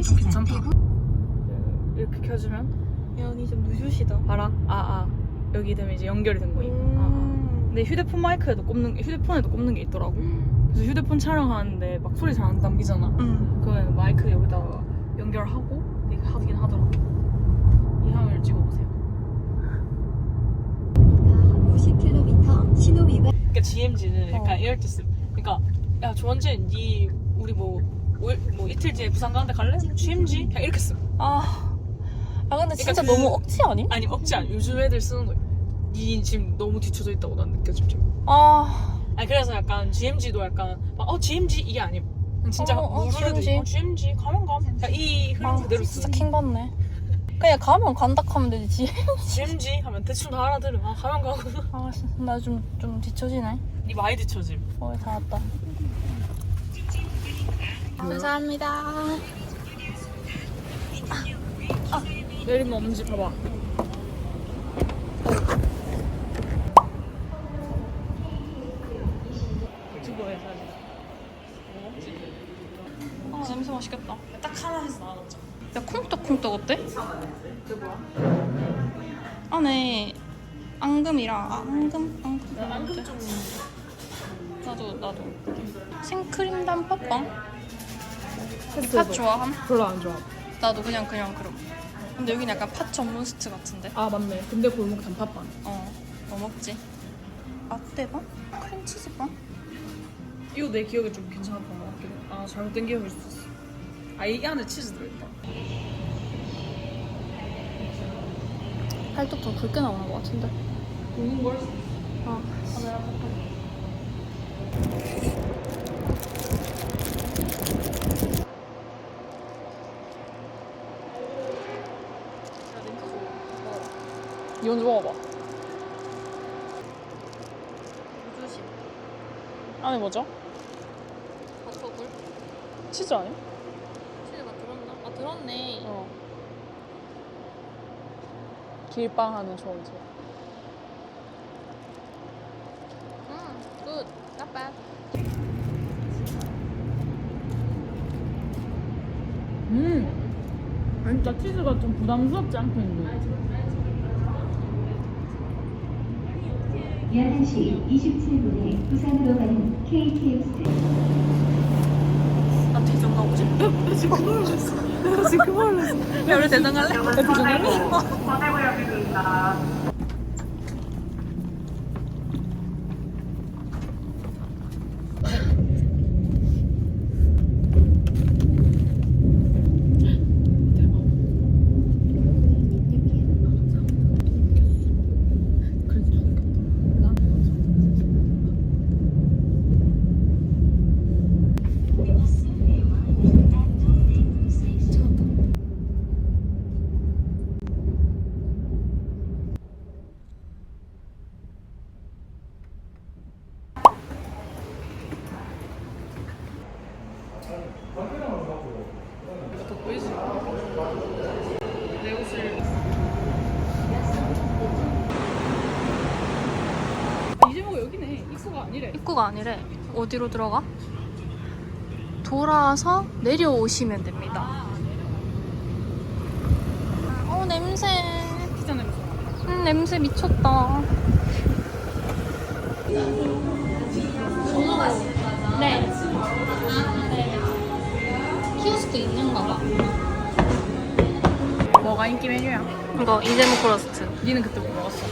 하면 좀 괜찮다. 이렇게 켜주면 연이 좀 누주시다. 봐라. 아, 아. 여기 되면 이제 연결이 된 거임. 아, 아. 음. 근데 휴대폰 마이크에도 꼽는 게, 휴대폰에도 꼽는 게 있더라고. 그래서 휴대폰 촬영하는데 막 소리 잘 안 담기잖아. 음. 그러면 마이크 여기다가 연결하고 이렇게 하긴 하더라고. 이 화면을 찍어보세요. 50km 신호 위반 그러니까 GMG는 약간 어. 이럴 때 쓰. 그러니까 야 조원진, 니 우리 뭐, 오- 뭐 이틀 뒤에 부산 가는데 갈래? GMG? 그냥 이렇게 써. 아. 아 근데 진짜 그- 너무 억지 아니? 아니 억지 아니. 요즘 애들 쓰는 거야. 니 지금 너무 뒤쳐져 있다고 난 느껴져 지금. 아. 아니 그래서 약간 GMG도 약간 막, 어 GMG 이게 아님. 진짜 어, 어, 모르는 GMG. 어, GMG 가면 가. 그냥 이 흐름 아 그대로 진짜 쓰. 킹 받네. 그냥 가면 간다 하면 되지. GMG 하면 대충 다 알아들음. 아 가면 가고. 아 나 좀좀 뒤처지네. 니 많이 뒤쳐짐. 어, 다 왔다. 감사합니다. 내리면 엄지 봐봐. 유튜버에 사진. 뭐 먹지? 아 냄새 맛있겠다. 딱 하나 해서 나눠자. 야 쿵떡쿵떡 어때? 그게 뭐야? 안에 앙금이랑 아, 앙금 앙금 나 앙금 좀 나도 나도 생크림 단팥빵 팥 좋아함? 별로 안 좋아. 나도 그냥 그냥 그럼 근데 여기는 약간 팥 전문 스트 같은데 아 맞네. 근데 골목 단팥빵. 어 뭐 먹지? 라떼빵? 크림치즈빵? 이거 내 기억에 좀 괜찮았던 것 같긴 해. 아 잘못된 기억일 수도 있어. 아이 안에 치즈 들어있다. 팔뚝 더 굵게 나오는 것 같은데 먹는 걸? 아 카메라 이건 좀 먹어봐. 우주심 안에 뭐죠? 버터굴 치즈 아니야? 치즈가 들었나? 아 들었네 어. 길빵 하는 조원지. 음, 굿, not bad. 음. 진짜 치즈가 좀 부담스럽지 않겠는데. 11시 27분에 부산으로 가는 KTX 나 대전 가고 싶어. 나 지금 그 말을 했어. 나 지금 그 말을 했어. 야, 우리 대전 갈래? 나 대전 갈래? 그래도 좋겠다. 이거 더 보이지? 내 옷을 아, 이재모가 여기네 입구가 아니래. 어디로 들어가? 돌아서 내려오시면 됩니다. 어, 냄새. 피자 냄새 음, 냄새 미쳤다. 네. 네. 키오스크 있는가 봐. 뭐가 인기 메뉴야? 이거 이재모 크러스트. 니는 그때 뭐 먹었어?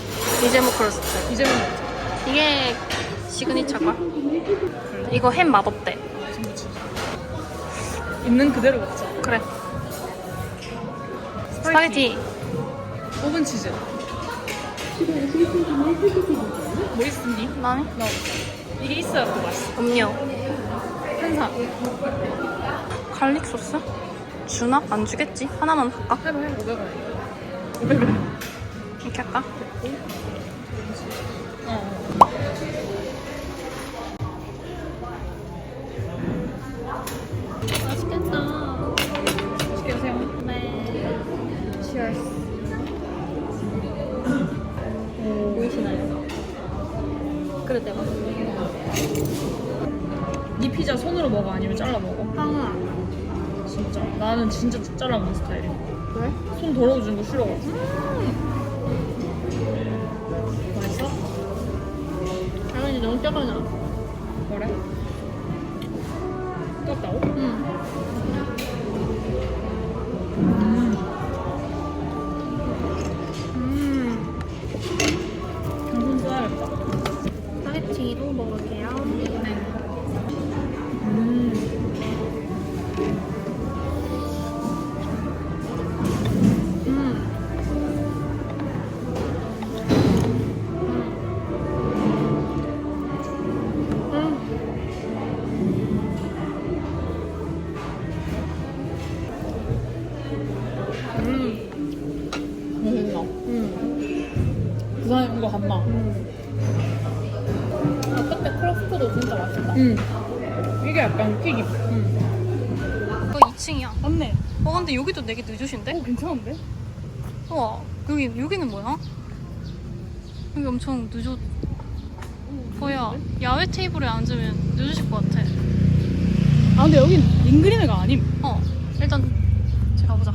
이재모 크러스트. 이재모 먹었어 이게 시그니처걸? 이거 햄 맛없대. 있는 그대로 먹자 그래. 스파게티. 오븐 치즈 뭐 있으니? 나니? 넣어보자 이게 있어야 또 맛있어 음료. 한상 갈릭 소스? 주나? 안 주겠지? 하나만 할까? 해봐 해봐 500원 500원 이렇게 할까? 어 그릇 대박. 이 피자 손으로 먹어 아니면 잘라 먹어? 하나. 진짜. 나는 진짜 짭짤한 스타일이야. 왜? 손 더러워지는 거 싫어가지고. 맛있어? 당연히 너무 짜잖아. 그래? 떴다고? 부산 이거 갔나? 아, 끝에 크로스트도 진짜 맛있다. 응. 이게 약간 킥이. 이거 2층이야. 맞네. 어, 근데 여기도 되게 늦으신데? 오, 괜찮은데? 우와, 여기, 여기는 뭐야? 여기 엄청 늦어. 뭐야, 야외 테이블에 앉으면 늦으실 것 같아. 아, 근데 여긴 링그리메가 아님. 어, 일단, 제가 가보자.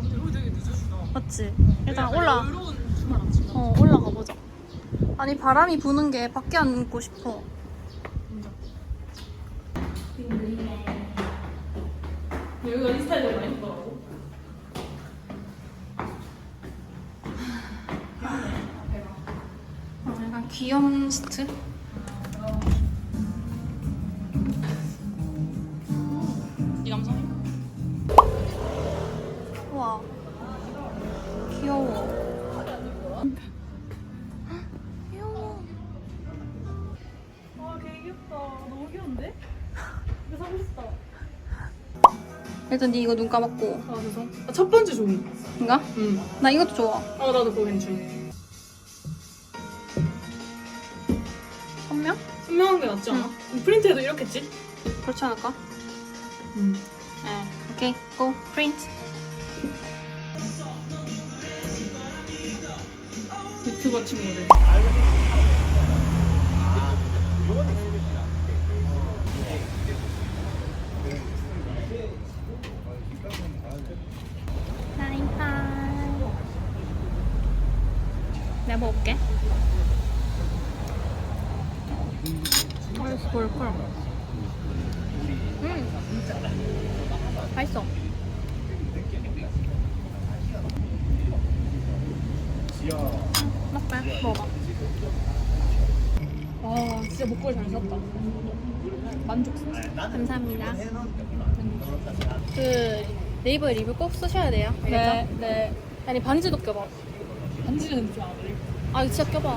근데 여기 되게 늦으시다. 맞지? 일단 올라, 여유로운 주말 아침. 어, 올라가 보자. 아니, 바람이 부는 게 밖에 앉고 싶어. 여기가 이 스타일이 많이 있더라고. 어, 약간 귀여운 스트? 이 남성이? 우와. 귀여워. 일단 니 이거 눈 감았고. 아, 죄송. 아, 첫 번째 종이. 인가? 응. 나 이것도 좋아. 아, 나도 그거 괜찮아. 선명? 선명한 게 낫지 않아? 프린트해도 이렇겠지? 그렇지 않을까? 응. 네. 오케이. 고. 프린트. 유튜버 친구들. 나인파이. 내가 먹을게. 어이씨, 뭘걸? 음. 맛있어. 맛봐. 먹어. 와, 진짜 목걸이 잘 샀다. 만족. 감사합니다. 그 네이버 리뷰 꼭 쓰셔야 돼요. 알겠죠? 네, 네. 아니 반지도 껴봐. 반지는 좀안 어울려. 아 이거 진짜 껴봐.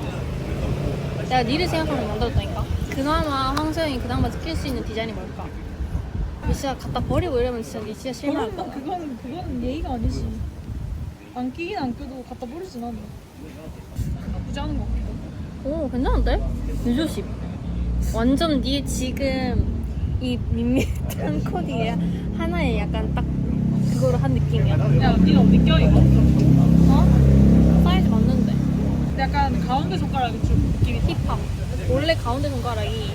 내가 니를 생각하면 만들었다니까. 그나마 황소영이 그나마 낄수 있는 디자인이 뭘까? 이거 진짜 갖다 버리고 이러면 진짜 니 진짜 실망할 거야. 그건, 그건 예의가 아니지. 안 끼긴 안 껴도 갖다 버리진 않아. 나쁘지 않은 것 같아. 오 괜찮은데? 유조십. 완전 니 지금 이 밋밋한 코디에 하나에 약간 딱 그거를 한 느낌이야. 야, 니는 어디 껴, 이거? 약간 가운데 손가락이 좀 느낌이 힙합. 원래 가운데 손가락이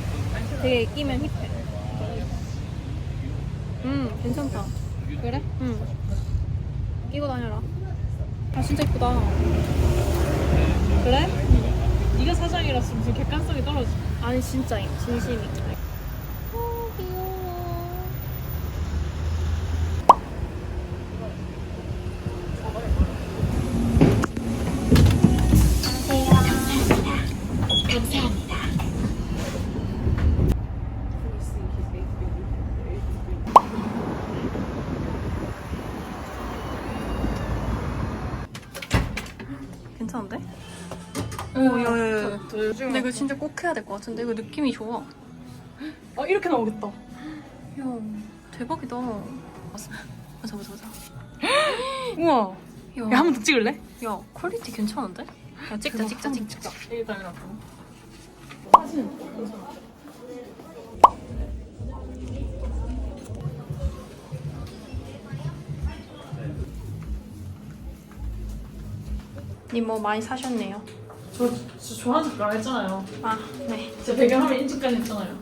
되게 끼면 힙해. 음, 괜찮다. 그래? 음. 끼고 다녀라. 아, 진짜 이쁘다. 그래? 네가 사장이라서 무슨 객관성이 떨어져. 아니, 진짜임. 진심이. 괜찮은데? 오, 야, 야, 야. 저 요즘 근데 이거 진짜 꼭 해야 될 것 같은데 이거 느낌이 좋아. 아 이렇게 나오겠다. 야 대박이다. 맞아 맞아 맞아. 맞아. 우와. 야, 야, 한 번 더 찍을래? 야 퀄리티 괜찮은데? 야 찍자 찍자 찍자. 당연하고. 님뭐 많이 사셨네요. 저, 저 좋아하는 색깔 했잖아요. 아 네. 제 배경화면 인증까지 했잖아요.